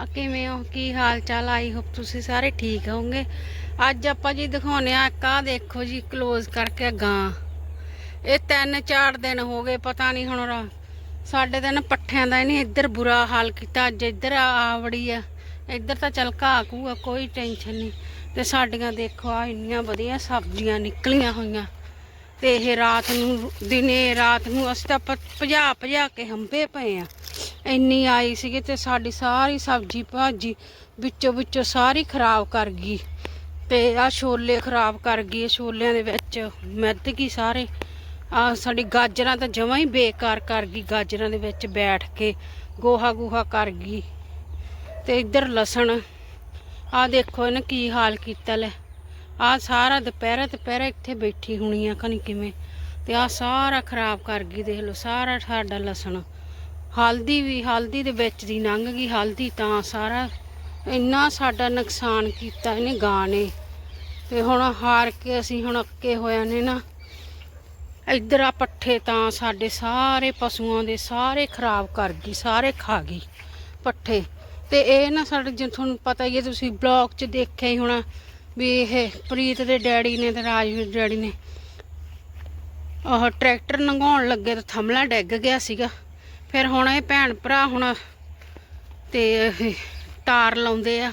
ਆ ਕਿਵੇਂ ਹੋ? ਕੀ ਹਾਲ ਚਾਲ? ਆਈ ਹੋਪ ਤੁਸੀਂ ਸਾਰੇ ਠੀਕ ਹੋਵੋਗੇ। ਅੱਜ ਆਪਾਂ ਜੀ ਦਿਖਾਉਨੇ ਆ ਕਾ ਦੇਖੋ ਜੀ ক্লোਜ਼ ਕਰਕੇ ਗਾਂ। ਇਹ ਤਿੰਨ ਚਾਰ ਦਿਨ ਹੋ ਗਏ, ਪਤਾ ਨਹੀਂ ਹੁਣ ਰਾ- ਸਾਡੇ ਦਿਨ ਪੱਠਿਆਂ ਦਾ ਇਹਨੇ ਇੱਧਰ ਬੁਰਾ ਹਾਲ ਕੀਤਾ। ਅੱਜ ਇੱਧਰ ਆ ਵੜੀ ਆ। ਇੱਧਰ ਤਾਂ ਚਲ ਘਾਹ ਕੂਆ ਕੋਈ ਟੈਨਸ਼ਨ ਨਹੀਂ। ਤੇ ਸਾਡੀਆਂ ਦੇਖੋ ਆ ਇੰਨੀਆਂ ਵਧੀਆ ਸਬਜ਼ੀਆਂ ਨਿਕਲੀਆਂ ਹੋਈਆਂ। ਤੇ ਇਹ ਰਾਤ ਨੂੰ, ਦਿਨੇ ਰਾਤ ਨੂੰ ਅਸੀਂ ਤਾਂ ਭਜਾ ਭਜਾ ਕੇ ਹੰਬੇ ਪਏ ਆ। ਇੰਨੀ ਆਈ ਸੀਗੀ ਤੇ ਸਾਡੀ ਸਾਰੀ ਸਬਜ਼ੀ ਭਾਜੀ ਵਿੱਚੋਂ ਵਿੱਚੋਂ ਸਾਰੀ ਖਰਾਬ ਕਰ ਗਈ। ਤੇ ਆ ਛੋਲੇ ਖਰਾਬ ਕਰ ਗਈ ਛੋਲਿਆਂ ਦੇ ਵਿੱਚ ਮਿੱਧ ਗਈ ਸਾਰੇ। ਆ ਸਾਡੀ ਗਾਜਰਾਂ ਤਾਂ ਜਮਾਂ ਹੀ ਬੇਕਾਰ ਕਰ ਗਈ ਗਾਜਰਾਂ ਦੇ ਵਿੱਚ ਬੈਠ ਕੇ, ਗੋਹਾ ਗੋਹਾ ਕਰ ਗਈ। ਤੇ ਇੱਧਰ ਲਸਣ ਆ ਦੇਖੋ ਇਹਨੇ ਕੀ ਹਾਲ ਕੀਤਾ ਲੈ। ਆ ਸਾਰਾ ਦੁਪਹਿਰਾ ਦੁਪਹਿਰੇ ਇੱਥੇ ਬੈਠੀ ਹੋਣੀ ਆ ਖਣੀ ਕਿਵੇਂ। ਤੇ ਆ ਸਾਰਾ ਖਰਾਬ ਕਰ ਗਈ, ਦੇਖ ਲਓ, ਸਾਰਾ ਸਾਡਾ ਲਸਣ। ਹਲਦੀ ਵੀ, ਹਲਦੀ ਦੇ ਵਿੱਚ ਦੀ ਲੰਘ ਗਈ, ਹਲਦੀ ਤਾਂ ਸਾਰਾ ਇੰਨਾ ਸਾਡਾ ਨੁਕਸਾਨ ਕੀਤਾ ਇਹਨੇ ਗਾਂ ਨੇ ਤੇ ਹੁਣ ਹਾਰ ਕੇ ਅਸੀਂ ਹੁਣ ਅੱਕੇ ਹੋਇਆ ਨੇ ਨਾ, ਇੱਧਰ ਆ ਪੱਠੇ ਤਾਂ ਸਾਡੇ ਸਾਰੇ ਪਸ਼ੂਆਂ ਦੇ ਸਾਰੇ ਖਰਾਬ ਕਰ ਗਈ, ਸਾਰੇ ਖਾ ਗਈ ਪੱਠੇ। ਤੇ ਇਹ ਨਾ ਸਾਡੇ ਜੇ ਤੁਹਾਨੂੰ ਪਤਾ ਹੀ ਹੈ, ਤੁਸੀਂ ਬਲੌਗ 'ਚ ਦੇਖਿਆ ਹੀ ਹੋਣਾ ਵੀ ਇਹ ਪ੍ਰੀਤ ਦੇ ਡੈਡੀ ਨੇ ਤੇ ਰਾਜਵੀਰ ਡੈਡੀ ਨੇ। ਉਹ ਟਰੈਕਟਰ ਲੰਘਾਉਣ ਲੱਗੇ ਤਾਂ ਥੰਮਲਾ ਡਿੱਗ ਗਿਆ ਸੀਗਾ। ਫਿਰ ਹੁਣ ਇਹ ਭੈਣ ਭਰਾ ਹੁਣ ਤੇ ਤਾਰ ਲਾਉਂਦੇ ਆ।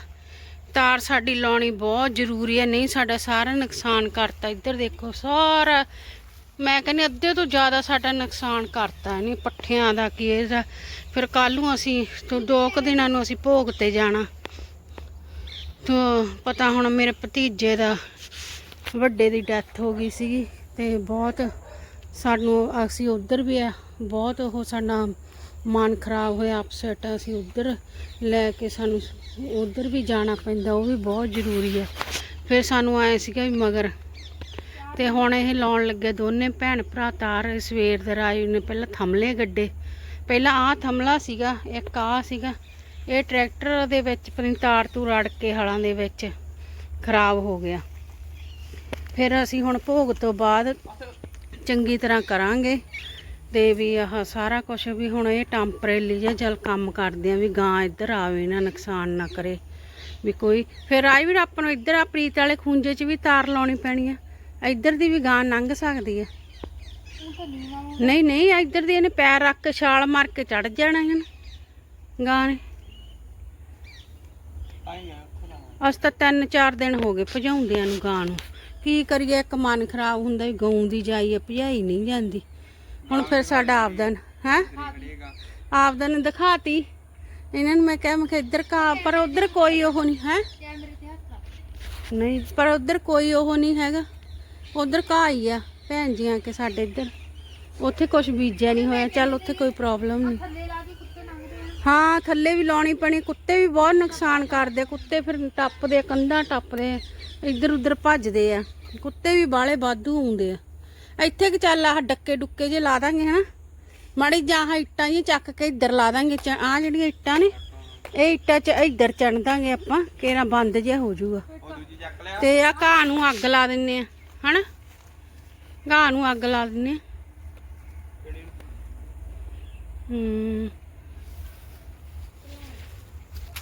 ਤਾਰ ਸਾਡੀ ਲਾਉਣੀ ਬਹੁਤ ਜ਼ਰੂਰੀ ਹੈ ਨਹੀਂ ਸਾਡਾ ਸਾਰਾ ਨੁਕਸਾਨ ਕਰਤਾ। ਇੱਧਰ ਦੇਖੋ, ਸਾਰਾ ਮੈਂ ਕਹਿੰਦੀ ਅੱਧੇ ਤੋਂ ਜ਼ਿਆਦਾ ਸਾਡਾ ਨੁਕਸਾਨ ਕਰਤਾ ਨਹੀਂ ਪੱਠਿਆਂ ਦਾ ਕੀ ਇਹਦਾ। ਫਿਰ ਕੱਲ ਨੂੰ ਅਸੀਂ ਤੋਂ ਦੋ ਕੁ ਦਿਨਾਂ ਨੂੰ ਅਸੀਂ ਭੋਗ ਤੇ ਜਾਣਾ। ਤੋਂ ਪਤਾ ਹੁਣ ਮੇਰੇ ਭਤੀਜੇ ਦਾ ਵੱਡੇ ਦੀ ਡੈਥ ਹੋ ਗਈ ਸੀਗੀ ਤੇ ਬਹੁਤ ਸਾਨੂੰ ਅਸੀਂ ਉਧਰ ਵੀ ਆ, ਬਹੁਤ ਉਹ ਸਾਡਾ ਮਨ ਖਰਾਬ ਹੋਇਆ ਅਪਸੈਟ ਅਸੀਂ ਉਧਰ ਲੈ ਕੇ ਸਾਨੂੰ ਉਧਰ ਵੀ ਜਾਣਾ ਪੈਂਦਾ, ਉਹ ਵੀ ਬਹੁਤ ਜ਼ਰੂਰੀ ਹੈ ਫਿਰ ਸਾਨੂੰ ਆਏ ਸੀਗਾ ਵੀ ਮਗਰ ਤੇ ਹੁਣ ਇਹ ਲਾਉਣ ਲੱਗੇ ਦੋਨੇ ਭੈਣ ਭਰਾ ਤਾਰ ਸਵੇਰ ਦੇ ਰਾਜ ਨੇ ਪਹਿਲਾਂ ਥੰਮਲੇ ਗੱਡੇ। ਪਹਿਲਾਂ ਆਹ ਥੰਮਲਾ ਸੀਗਾ, ਇੱਕ ਆਹ ਸੀਗਾ। ਇਹ ਟਰੈਕਟਰ ਦੇ ਵਿੱਚ ਪਨੀ ਤਾਰ ਤੂੰ ਰੜ ਕੇ ਹਲਾਂ ਦੇ ਵਿੱਚ ਖਰਾਬ ਹੋ ਗਿਆ। ਫਿਰ ਅਸੀਂ ਹੁਣ ਭੋਗ ਤੋਂ ਬਾਅਦ ਚੰਗੀ ਤਰ੍ਹਾਂ ਕਰਾਂਗੇ। ਤੇ ਵੀ ਆਹ ਸਾਰਾ ਕੁਝ ਵੀ ਹੁਣ ਇਹ ਟੈਂਪਰੇਰੀ ਜਿਹਾ ਜਲ ਕੰਮ ਕਰਦੇ ਆ ਵੀ ਗਾਂ ਇੱਧਰ ਆਵੇ ਨਾ, ਨੁਕਸਾਨ ਨਾ ਕਰੇ। ਵੀ ਕੋਈ, ਫਿਰ ਆਈ ਵੀ ਆਪਾਂ ਨੂੰ ਇੱਧਰ ਆ, ਪ੍ਰੀਤ ਵਾਲੇ ਖੂੰਜੇ 'ਚ ਵੀ ਤਾਰ ਲਾਉਣੀ ਪੈਣੀ ਆ। ਇੱਧਰ ਦੀ ਵੀ ਗਾਂ ਲੰਘ ਸਕਦੀ ਆ। ਨਹੀਂ ਨਹੀਂ ਇੱਧਰ ਦੀ ਇਹਨੇ ਪੈਰ ਰੱਖ ਕੇ ਛਾਲ ਮਾਰ ਕੇ ਚੜ ਜਾਣਾ ਹਨ ਗਾਂ ਨੇ। ਅਸੀਂ ਤਾਂ ਤਿੰਨ ਚਾਰ ਦਿਨ ਹੋ ਗਏ ਭਜਾਉਂਦਿਆਂ ਨੂੰ ਗਾਂ ਨੂੰ। ਕੀ ਕਰੀਏ, ਇੱਕ ਮਨ ਖਰਾਬ ਹੁੰਦਾ ਵੀ ਗਊ ਦੀ ਜਾਈ ਆ, ਭਜਾਈ ਨਹੀਂ ਜਾਂਦੀ। ਹੁਣ ਫਿਰ ਸਾਡਾ ਆਪਦਾ ਹੈ? ਆਪਦਾ ਨੇ ਦਿਖਾਤੀ। ਇਹਨਾਂ ਨੂੰ ਮੈਂ ਕਿਹਾ ਮੈਂ ਕਿਹਾ ਇੱਧਰ ਕਾ ਪਰ ਉਧਰ ਕੋਈ ਉਹ ਨਹੀਂ, ਹੈ? ਨਹੀਂ, ਪਰ ਉਧਰ ਕੋਈ ਉਹ ਨਹੀਂ ਹੈਗਾ। ਉਧਰ ਘਾਹ ਹੀ ਆ, ਭੈਣ ਜੀਆਂ ਕੇ ਸਾਡੇ ਇੱਧਰ। ਉੱਥੇ ਕੁਝ ਬੀਜਿਆ ਨਹੀਂ ਹੋਇਆ। ਚੱਲ ਉੱਥੇ ਕੋਈ ਪ੍ਰੋਬਲਮ ਨਹੀਂ। ਹਾਂ, ਥੱਲੇ ਵੀ ਲਾਉਣੀ ਪੈਣੀ। ਕੁੱਤੇ ਵੀ ਬਹੁਤ ਨੁਕਸਾਨ ਕਰਦੇ ਕੁੱਤੇ ਫਿਰ ਟੱਪਦੇ ਕੰਧਾਂ ਟੱਪਦੇ ਇੱਧਰ ਉੱਧਰ ਭੱਜਦੇ ਆ। ਕੁੱਤੇ ਵੀ ਬਾਲੇ ਵਾਧੂ ਆਉਂਦੇ ਆ। ਇੱਥੇ ਕਿ ਚੱਲ ਆਹ ਡੱਕੇ ਡੁੱਕੇ ਜੇ ਲਾ ਦਾਂਗੇ, ਹਨਾ? ਮਾੜੀ ਜਾਂ ਆਹ ਇੱਟਾਂ ਜੀ ਚੱਕ ਕੇ ਇੱਧਰ ਲਾ ਦਾਂਗੇ ਆ ਜਿਹੜੀਆਂ ਇੱਟਾਂ ਨੇ, ਇਹ ਇੱਟਾਂ 'ਚ ਇੱਧਰ ਚਣ ਦਾਂਗੇ ਆਪਾਂ, ਕਿਹੜਾ ਬੰਦ ਜਿਹਾ ਹੋ ਜਾਊਗਾ। ਤੇ ਆ ਘਾਹ ਨੂੰ ਅੱਗ ਲਾ ਦਿੰਨੇ ਆ, ਹਨਾ? ਘਾਹ ਨੂੰ ਅੱਗ ਲਾ ਦਿੰਨੇ ਆ। ਹੂੰ।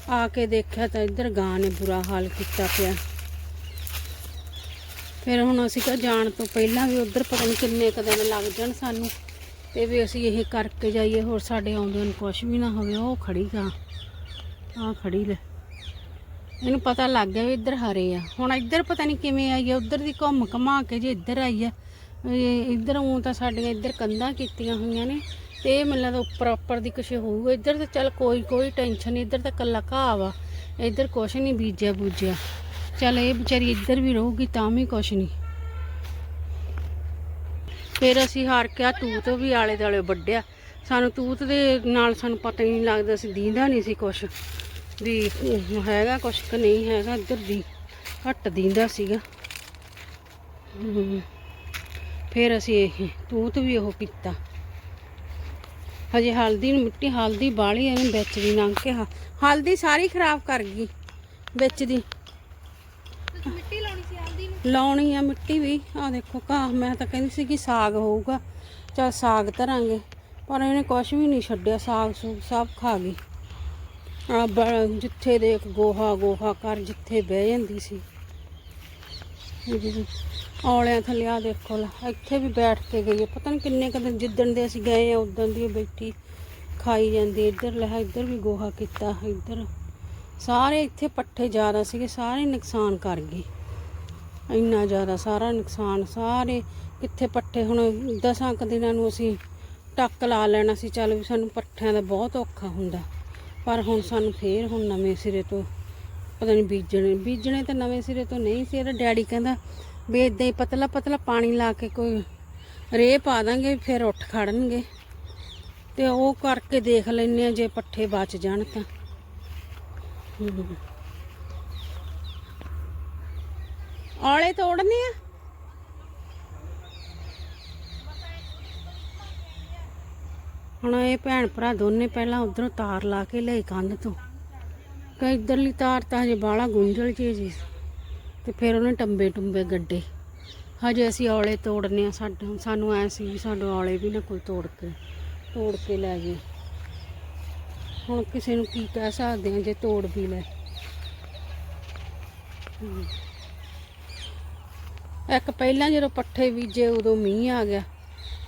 ਆ ਕੇ ਦੇਖਿਆ ਤਾਂ ਇੱਧਰ ਗਾਂ ਨੇ ਬੁਰਾ ਹਾਲ ਕੀਤਾ ਪਿਆ। ਫਿਰ ਹੁਣ ਅਸੀਂ ਕਿਹਾ ਜਾਣ ਤੋਂ ਪਹਿਲਾਂ ਵੀ ਉੱਧਰ ਪਤਾ ਨਹੀਂ ਕਿੰਨੇ ਕੁ ਦਿਨ ਲੱਗ ਜਾਣ ਸਾਨੂੰ ਤੇ ਵੀ ਅਸੀਂ ਇਹ ਕਰਕੇ ਜਾਈਏ, ਹੋਰ ਸਾਡੇ ਆਉਂਦੇ ਨੂੰ ਕੁਝ ਵੀ ਨਾ ਹੋਵੇ, ਉਹ ਖੜੀ ਗਾ ਆ ਖੜੀ ਲੈ। ਇਹਨੂੰ ਪਤਾ ਲੱਗ ਗਿਆ ਵੀ ਇੱਧਰ ਹਰੇ ਆ। ਹੁਣ ਇੱਧਰ ਪਤਾ ਨਹੀਂ ਕਿਵੇਂ ਆਈ ਆ, ਉੱਧਰ ਦੀ ਘੁੰਮ ਘਮਾ ਕੇ ਜੇ ਇੱਧਰ ਆਈ ਆ ਇੱਧਰ ਉਹ ਤਾਂ ਸਾਡੀਆਂ ਇੱਧਰ ਕੰਧਾਂ ਕੀਤੀਆਂ ਹੋਈਆਂ ਨੇ, ਤੇ ਇਹ ਮੈਨੂੰ ਤਾਂ ਉੱਪਰ ਉੱਪਰ ਦੀ ਕੁਛ ਹੋਊਗਾ ਇੱਧਰ ਤਾਂ ਚੱਲ ਕੋਈ ਕੋਈ ਟੈਨਸ਼ਨ ਨਹੀਂ ਇੱਧਰ ਤਾਂ ਕੱਲਾ ਘਾਹ ਵਾ, ਇੱਧਰ ਕੁਛ ਨਹੀਂ ਬੀਜਿਆ ਬੂਜਿਆ। ਚੱਲ ਇਹ ਵਿਚਾਰੀ ਇੱਧਰ ਵੀ ਰਹੂਗੀ ਤਾਂ ਵੀ ਕੁਛ ਨਹੀਂ। ਫਿਰ ਅਸੀਂ ਹਾਰ ਕੇ ਆ ਤੂਤ ਵੀ ਆਲੇ ਦਾਲੇ ਵੱਢਿਆ। ਸਾਨੂੰ ਤੂਤ ਦੇ ਨਾਲ ਸਾਨੂੰ ਪਤਾ ਹੀ ਨਹੀਂ ਲੱਗਦਾ ਸੀ ਦੀਂਦਾ ਨਹੀਂ ਸੀ ਕੁਛ। ਵੀ ਹੈਗਾ ਕੁਛ ਕਿ ਨਹੀਂ ਹੈਗਾ, ਇੱਧਰ ਦੀ ਘੱਟ ਦੀਂਦਾ ਸੀਗਾ। ਫਿਰ ਅਸੀਂ ਇਹ ਤੂਤ ਵੀ ਉਹ ਕੀਤਾ। ਹਜੇ ਹਲਦੀ ਨੂੰ ਮਿੱਟੀ, ਹਲਦੀ ਬਾਲੀ ਇਹਨੇ ਵਿੱਚ ਦੀ ਲੰਘ ਕੇ ਹ- ਹਲਦੀ ਸਾਰੀ ਖਰਾਬ ਕਰ ਗਈ। ਵਿੱਚ ਦੀ। ਮਿੱਟੀ ਲਾਉਣੀ ਸੀ ਹਲਦੀ ਨੂੰ? ਲਾਉਣੀ ਆ ਮਿੱਟੀ ਵੀ। ਆ ਦੇਖੋ ਘਾਹ, ਮੈਂ ਤਾਂ ਕਹਿੰਦੀ ਸੀ ਕਿ ਸਾਗ ਹੋਊਗਾ। ਚਲ ਸਾਗ ਧਰਾਂਗੇ। ਪਰ ਇਹਨੇ ਕੁਛ ਵੀ ਨਹੀਂ ਛੱਡਿਆ, ਸਾਗ ਸੂਗ ਸਭ ਖਾ ਗਈ। ਆ ਬ- ਜਿੱਥੇ ਦੇਖ ਗੋਹਾ ਗੋਹਾ ਕਰ ਜਿੱਥੇ ਬਹਿ ਜਾਂਦੀ ਸੀ। ਇਹ ਔਲਿਆਂ ਥੱਲੇ ਆ ਦੇਖੋ ਲੈ, ਇੱਥੇ ਵੀ ਬੈਠ ਕੇ ਗਈ ਹੈ ਪਤਾ ਨਹੀਂ ਕਿੰਨੇ ਕਦੇ ਜਿੱਦਣ ਦੇ ਅਸੀਂ ਗਏ ਆ ਉਦੋਂ ਦੀ ਬੈਠੀ ਖਾਈ ਜਾਂਦੀ ਇੱਧਰ ਲੈ ਇੱਧਰ ਵੀ ਗੋਹਾ ਕੀਤਾ ਇੱਧਰ। ਸਾਰੇ ਇੱਥੇ ਪੱਠੇ ਜ਼ਿਆਦਾ ਸੀਗੇ, ਸਾਰੇ ਨੁਕਸਾਨ ਕਰ ਗਏ। ਇੰਨਾ ਜ਼ਿਆਦਾ ਸਾਰਾ ਨੁਕਸਾਨ, ਸਾਰੇ ਕਿੱਥੇ ਪੱਠੇ ਹੁਣ ਦਸਾਂ ਕੁ ਦਿਨਾਂ ਨੂੰ ਅਸੀਂ ਟੱਕ ਲਾ ਲੈਣਾ ਸੀ, ਚੱਲ ਵੀ ਸਾਨੂੰ ਪੱਠਿਆਂ ਦਾ ਬਹੁਤ ਔਖਾ ਹੁੰਦਾ। ਪਰ ਹੁਣ ਸਾਨੂੰ ਫੇਰ ਹੁਣ ਨਵੇਂ ਸਿਰੇ ਤੋਂ ਪਤਾ ਨਹੀਂ ਬੀਜਣੇ ਬੀਜਣੇ ਤਾਂ ਨਵੇਂ ਸਿਰੇ ਤੋਂ ਨਹੀਂ ਸੀ, ਇਹਦਾ ਡੈਡੀ ਕਹਿੰਦਾ ਵੀ ਇਦਾਂ ਹੀ ਪਤਲਾ ਪਤਲਾ ਪਾਣੀ ਲਾ ਕੇ ਕੋਈ ਰੇਹ ਪਾ ਦਾਂਗੇ, ਫਿਰ ਉੱਠ ਖੜਨਗੇ। ਤੇ ਉਹ ਕਰਕੇ ਦੇਖ ਲੈਨੇ ਆ ਜੇ ਪੱਠੇ ਬਚ ਜਾਣ ਤਾਂ। ਔਲੇ ਤੋੜਨੇ ਆ? ਹੁਣ ਇਹ ਭੈਣ ਭਰਾ ਦੋਨੇ ਪਹਿਲਾਂ ਉਧਰੋਂ ਤਾਰ ਲਾ ਕੇ ਲਈ ਕੰਧ ਤੋਂ। ਕਿ ਇਧਰਲੀ ਤਾਰ ਤਾਂ ਹਜੇ ਬਾਲਾ ਗੁੰਝਲ ਜਿਹੀ ਜੀ। ਤੇ ਫਿਰ ਉਹਨੇ ਟੰਬੇ ਟੁੰਬੇ ਗੱਡੇ। ਹਜੇ ਅਸੀਂ ਔਲੇ ਤੋੜਨੇ ਆ, ਸਾਡੇ ਸਾਨੂੰ ਐ ਸੀ ਵੀ ਸਾਡੇ ਔਲੇ ਵੀ ਨਾ ਕੋਈ ਤੋੜ ਕੇ ਤੋੜ ਕੇ ਲੈ ਗਏ ਹੁਣ ਕਿਸੇ ਨੂੰ ਕੀ ਕਹਿ ਸਕਦੇ ਆ ਜੇ ਤੋੜ ਵੀ ਲੈ ਇੱਕ ਪਹਿਲਾਂ ਜਦੋਂ ਪੱਠੇ ਬੀਜੇ ਉਦੋਂ ਮੀਂਹ ਆ ਗਿਆ।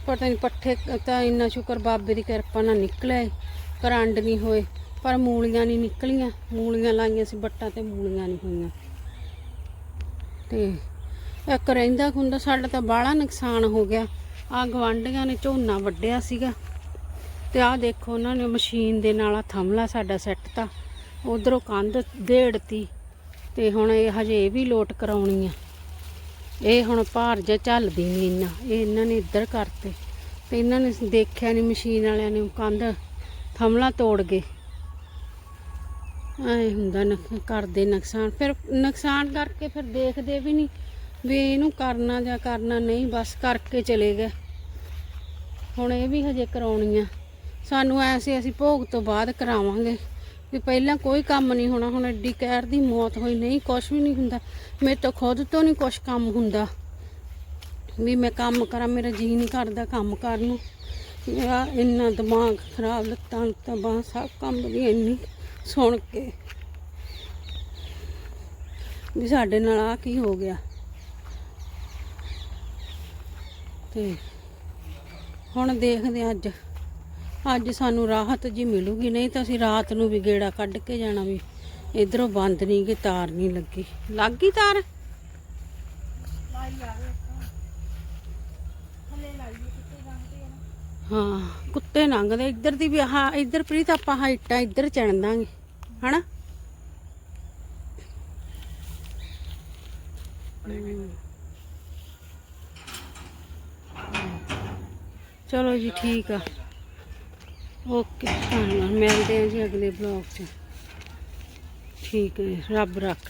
ਪਤਾ ਨਹੀਂ ਪੱਠੇ ਤਾਂ ਇੰਨਾ ਸ਼ੁਕਰ ਬਾਬੇ ਦੀ ਕਿਰਪਾ ਨਾਲ ਨਿਕਲੇ। ਕਰੰਡ ਨਹੀਂ ਹੋਏ, ਪਰ ਮੂਲੀਆਂ ਨਹੀਂ ਨਿਕਲੀਆਂ। ਮੂਲੀਆਂ ਲਾਈਆਂ ਸੀ ਬੱਟਾਂ ਤੇ ਮੂਲੀਆਂ ਨਹੀਂ ਹੋਈਆਂ। ਤੇ ਇੱਕ ਰਹਿੰਦਾ ਖੁੰਦਾ ਸਾਡਾ ਤਾਂ ਬਾਹਲਾ ਨੁਕਸਾਨ ਹੋ ਗਿਆ। ਆ ਗਵਾਂਢੀਆਂ ਨੇ ਝੋਨਾ ਵੱਢਿਆ ਸੀਗਾ। ਤੇ ਆਹ ਦੇਖੋ ਉਹਨਾਂ ਨੇ ਮਸ਼ੀਨ ਦੇ ਨਾਲ ਆਹ ਥੰਮਲਾ ਸਾਡਾ ਸੈੱਟ ਤਾ। ਉਧਰੋਂ ਕੰਧ ਢੇੜਤੀ ਤੇ ਹੁਣ ਇਹ ਹਜੇ ਇਹ ਵੀ ਲੋਟ ਕਰਾਉਣੀ ਆ। ਇਹ ਹੁਣ ਭਾਰ ਜਿਹਾ ਝੱਲਦੀ ਨਹੀਂ ਇੰਨਾ। ਇਹ ਇਹਨਾਂ ਨੇ ਇੱਧਰ ਕਰਤੇ। ਤੇ ਇਹਨਾਂ ਨੇ ਦੇਖਿਆ ਨਹੀਂ ਮਸ਼ੀਨ ਵਾਲਿਆਂ ਨੇ ਕੰਧ ਥੰਮਲਾ ਤੋੜ ਗਏ ਐ ਹੁੰਦਾ ਨੁਕ- ਕਰਦੇ ਨੁਕਸਾਨ। ਫਿਰ ਨੁਕਸਾਨ ਕਰਕੇ ਫਿਰ ਦੇਖਦੇ ਵੀ ਨਹੀਂ ਵੀ ਇਹਨੂੰ ਕਰਨਾ ਜਾਂ ਕਰਨਾ ਨਹੀਂ, ਬਸ ਕਰਕੇ ਚਲੇ ਗਏ। ਹੁਣ ਇਹ ਵੀ ਹਜੇ ਕਰਾਉਣੀ ਆ। ਸਾਨੂੰ ਐਸੇ ਅਸੀਂ ਭੋਗ ਤੋਂ ਬਾਅਦ ਕਰਾਵਾਂਗੇ। ਵੀ ਪਹਿਲਾਂ ਕੋਈ ਕੰਮ ਨਹੀਂ ਹੋਣਾ, ਹੁਣ ਐਡੀ ਕਹਿਰ ਦੀ ਮੌਤ ਹੋਈ, ਨਹੀਂ ਕੁਛ ਵੀ ਨਹੀਂ ਹੁੰਦਾ। ਮੇਰੇ ਤੋਂ ਖੁਦ ਤੋਂ ਨਹੀਂ ਕੁਛ ਕੰਮ ਹੁੰਦਾ। ਵੀ ਮੈਂ ਕੰਮ ਕਰਾਂ, ਮੇਰਾ ਜੀ ਨਹੀਂ ਕਰਦਾ ਕੰਮ ਕਰਨ ਨੂੰ। ਮੇਰਾ ਇੰਨਾ ਦਿਮਾਗ ਖਰਾਬ, ਲੱਤਾਂ ਤਾਂ ਬਾਹਾਂ, ਸਭ ਕੰਮ ਦੀ ਇੰਨੀ ਸੁਣ ਕੇ। ਵੀ ਸਾਡੇ ਨਾਲ ਆ ਕੀ ਹੋ ਗਿਆ। ਤੇ ਹੁਣ ਦੇਖਦੇ ਹਾਂ ਅੱਜ। ਅੱਜ ਸਾਨੂੰ ਰਾਹਤ ਜੀ ਮਿਲੂਗੀ, ਨਹੀਂ ਤਾਂ ਅਸੀਂ ਰਾਤ ਨੂੰ ਵੀ ਗੇੜਾ ਕੱਢ ਕੇ ਜਾਣਾ ਵੀ। ਇਧਰੋਂ ਬੰਦ ਨਹੀਂ ਕਿ ਤਾਰ ਨਹੀਂ ਲੱਗੀ। ਲੱਗ ਗਈ ਤਾਰ? ਹਾਂ, ਕੁੱਤੇ ਲੰਘਦੇ। ਇੱਧਰ ਦੀ ਵੀ ਹਾਂ ਇੱਧਰ ਪ੍ਰੀਤ, ਆਪਾਂ ਹਾਈਟਾਂ ਇੱਧਰ ਚੜਨ ਦਾਂਗੇ, ਹਨਾ? ਚਲੋ ਜੀ, ਠੀਕ ਆ। ਓਕੇ ਧੰਨਵਾਦ। ਮਿਲਦੇ ਹਾਂ ਜੀ ਅਗਲੇ ਬਲੌਗ 'ਚ। ਠੀਕ ਹੈ ਰੱਬ ਰੱਖ।